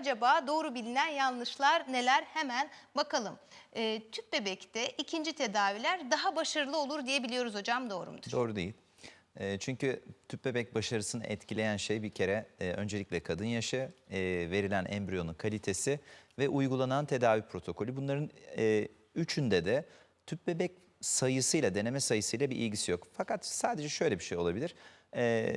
acaba doğru bilinen yanlışlar neler hemen bakalım. Ee, tüp bebekte ikinci tedaviler daha başarılı olur diye biliyoruz hocam doğru mudur? Doğru değil. E, Çünkü tüp bebek başarısını etkileyen şey bir kere e, öncelikle kadın yaşı, e, verilen embriyonun kalitesi ve uygulanan tedavi protokolü. Bunların e, üçünde de tüp bebek sayısıyla, deneme sayısıyla bir ilgisi yok. Fakat sadece şöyle bir şey olabilir. E,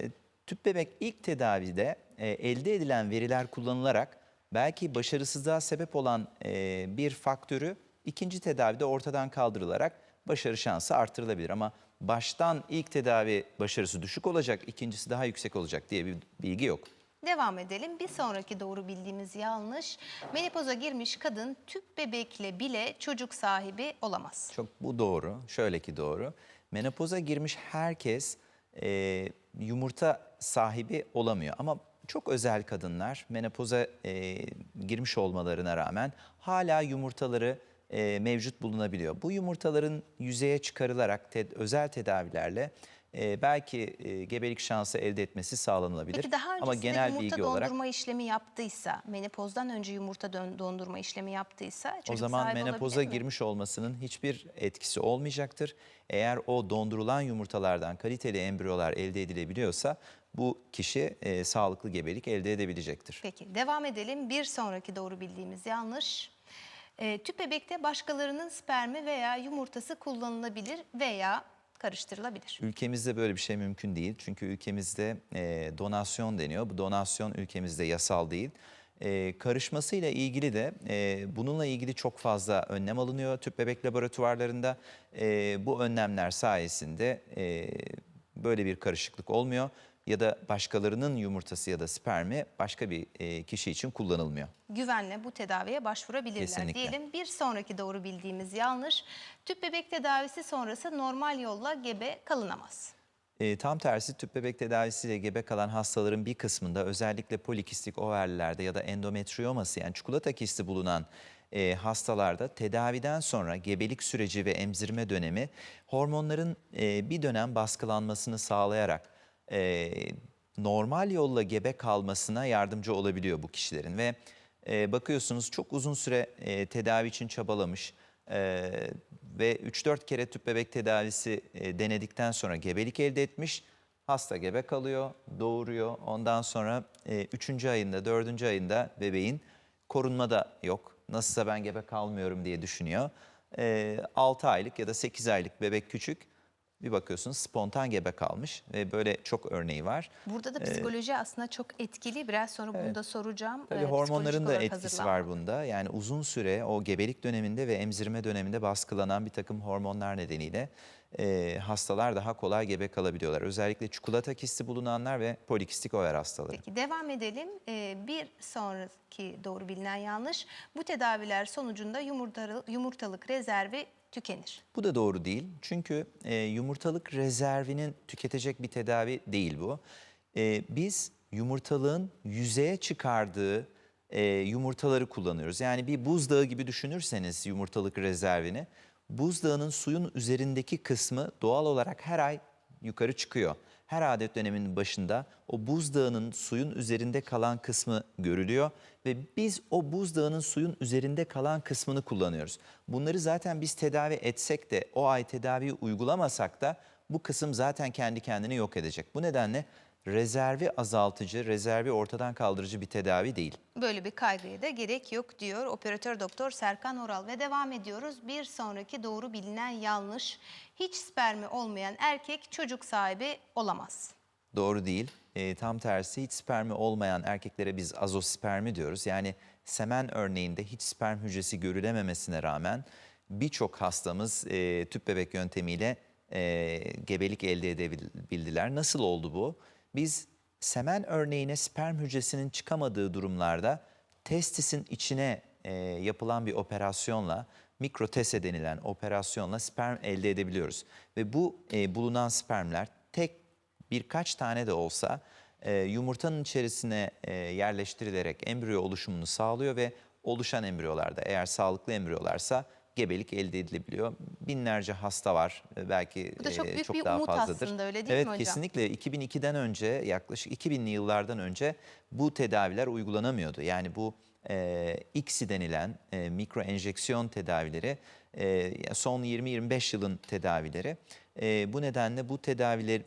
Tüp bebek ilk tedavide e, elde edilen veriler kullanılarak belki başarısızlığa sebep olan e, bir faktörü ikinci tedavide ortadan kaldırılarak başarı şansı artırılabilir. Ama baştan ilk tedavi başarısı düşük olacak, ikincisi daha yüksek olacak diye bir bilgi yok. Devam edelim. Bir sonraki doğru bildiğimiz yanlış. Menopoza girmiş kadın tüp bebekle bile çocuk sahibi olamaz. Çok bu doğru. Şöyle ki doğru. Menopoza girmiş herkes e, yumurta sahibi olamıyor. Ama çok özel kadınlar menopoza e, girmiş olmalarına rağmen hala yumurtaları e, mevcut bulunabiliyor. Bu yumurtaların yüzeye çıkarılarak te- özel tedavilerle e, belki e, gebelik şansı elde etmesi sağlanılabilir. Peki daha Ama genel yumurta bilgi olarak dondurma işlemi yaptıysa, menopozdan önce yumurta dondurma işlemi yaptıysa çocuk O zaman menopoza girmiş olmasının hiçbir etkisi olmayacaktır. Eğer o dondurulan yumurtalardan kaliteli embriyolar elde edilebiliyorsa bu kişi e, sağlıklı gebelik elde edebilecektir. Peki devam edelim. Bir sonraki doğru bildiğimiz yanlış. Ee, tüp bebekte başkalarının spermi veya yumurtası kullanılabilir veya karıştırılabilir. Ülkemizde böyle bir şey mümkün değil. Çünkü ülkemizde e, donasyon deniyor. Bu donasyon ülkemizde yasal değil. E, karışmasıyla ilgili de e, bununla ilgili çok fazla önlem alınıyor tüp bebek laboratuvarlarında. E, bu önlemler sayesinde e, böyle bir karışıklık olmuyor ya da başkalarının yumurtası ya da spermi başka bir e, kişi için kullanılmıyor. Güvenle bu tedaviye başvurabilirler Kesinlikle. diyelim. Bir sonraki doğru bildiğimiz yanlış. Tüp bebek tedavisi sonrası normal yolla gebe kalınamaz. E, tam tersi tüp bebek tedavisiyle gebe kalan hastaların bir kısmında özellikle polikistik overlilerde ya da endometrioması yani çikolata kisti bulunan e, hastalarda tedaviden sonra gebelik süreci ve emzirme dönemi hormonların e, bir dönem baskılanmasını sağlayarak e, normal yolla gebe kalmasına yardımcı olabiliyor bu kişilerin ve e, bakıyorsunuz çok uzun süre e, tedavi için çabalamış e, ve 3-4 kere tüp bebek tedavisi e, denedikten sonra gebelik elde etmiş. Hasta gebe kalıyor, doğuruyor. Ondan sonra 3. ayında, 4. ayında bebeğin korunma da yok. Nasılsa ben gebe kalmıyorum diye düşünüyor. 6 aylık ya da 8 aylık bebek küçük. Bir bakıyorsunuz spontan gebe kalmış ve böyle çok örneği var. Burada da psikoloji aslında çok etkili. Biraz sonra bunu da soracağım. Tabii Ee, hormonların da etkisi var bunda. Yani uzun süre o gebelik döneminde ve emzirme döneminde baskılanan bir takım hormonlar nedeniyle e, hastalar daha kolay gebe kalabiliyorlar. Özellikle çikolata kisti bulunanlar ve polikistik over hastaları. Peki devam edelim. Ee, bir sonraki doğru bilinen yanlış. Bu tedaviler sonucunda yumurtalı- yumurtalık rezervi tükenir. Bu da doğru değil. Çünkü e, yumurtalık rezervinin tüketecek bir tedavi değil bu. E, biz yumurtalığın yüzeye çıkardığı e, yumurtaları kullanıyoruz. Yani bir buzdağı gibi düşünürseniz yumurtalık rezervini, buzdağının suyun üzerindeki kısmı doğal olarak her ay yukarı çıkıyor. Her adet döneminin başında o buzdağının suyun üzerinde kalan kısmı görülüyor ve biz o buzdağının suyun üzerinde kalan kısmını kullanıyoruz. Bunları zaten biz tedavi etsek de o ay tedaviyi uygulamasak da bu kısım zaten kendi kendini yok edecek. Bu nedenle rezervi azaltıcı, rezervi ortadan kaldırıcı bir tedavi değil. Böyle bir kaygıya da gerek yok diyor operatör doktor Serkan Oral ve devam ediyoruz. Bir sonraki doğru bilinen yanlış. Hiç spermi olmayan erkek çocuk sahibi olamaz. Doğru değil. E, tam tersi hiç spermi olmayan erkeklere biz azospermi diyoruz. Yani semen örneğinde hiç sperm hücresi görülememesine rağmen birçok hastamız e, tüp bebek yöntemiyle e, gebelik elde edebildiler. Nasıl oldu bu? Biz semen örneğine sperm hücresinin çıkamadığı durumlarda testisin içine e, yapılan bir operasyonla mikrotese denilen operasyonla sperm elde edebiliyoruz. Ve bu e, bulunan spermler tek birkaç tane de olsa e, yumurtanın içerisine e, yerleştirilerek embriyo oluşumunu sağlıyor ve oluşan embriyolarda eğer sağlıklı embriyolarsa gebelik elde edilebiliyor. Binlerce hasta var. e, Belki Bu da çok e, büyük çok bir daha umut fazladır. aslında, öyle değil evet, mi hocam? kesinlikle 2002'den önce yaklaşık 2000'li yıllardan önce bu tedaviler uygulanamıyordu. Yani bu e, ICSI denilen e, mikro enjeksiyon tedavileri e, son 20-25 yılın tedavileri. E, bu nedenle bu tedaviler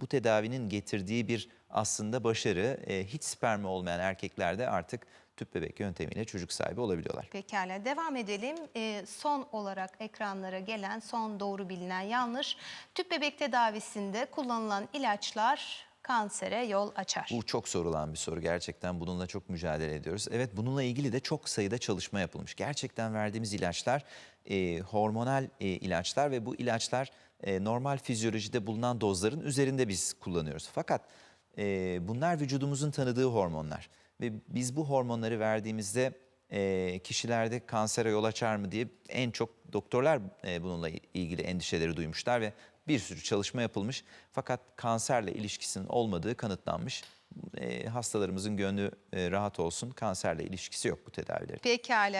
bu tedavinin getirdiği bir aslında başarı e, hiç spermi olmayan erkeklerde artık tüp bebek yöntemiyle çocuk sahibi olabiliyorlar. Pekala devam edelim. Ee, son olarak ekranlara gelen son doğru bilinen yanlış. Tüp bebek tedavisinde kullanılan ilaçlar kansere yol açar. Bu çok sorulan bir soru. Gerçekten bununla çok mücadele ediyoruz. Evet bununla ilgili de çok sayıda çalışma yapılmış. Gerçekten verdiğimiz ilaçlar e, hormonal e, ilaçlar ve bu ilaçlar e, normal fizyolojide bulunan dozların üzerinde biz kullanıyoruz. Fakat e, bunlar vücudumuzun tanıdığı hormonlar. Ve biz bu hormonları verdiğimizde e, kişilerde kansere yol açar mı diye en çok doktorlar e, bununla ilgili endişeleri duymuşlar ve bir sürü çalışma yapılmış. Fakat kanserle ilişkisinin olmadığı kanıtlanmış. E, hastalarımızın gönlü e, rahat olsun. Kanserle ilişkisi yok bu tedavilerin. Pekala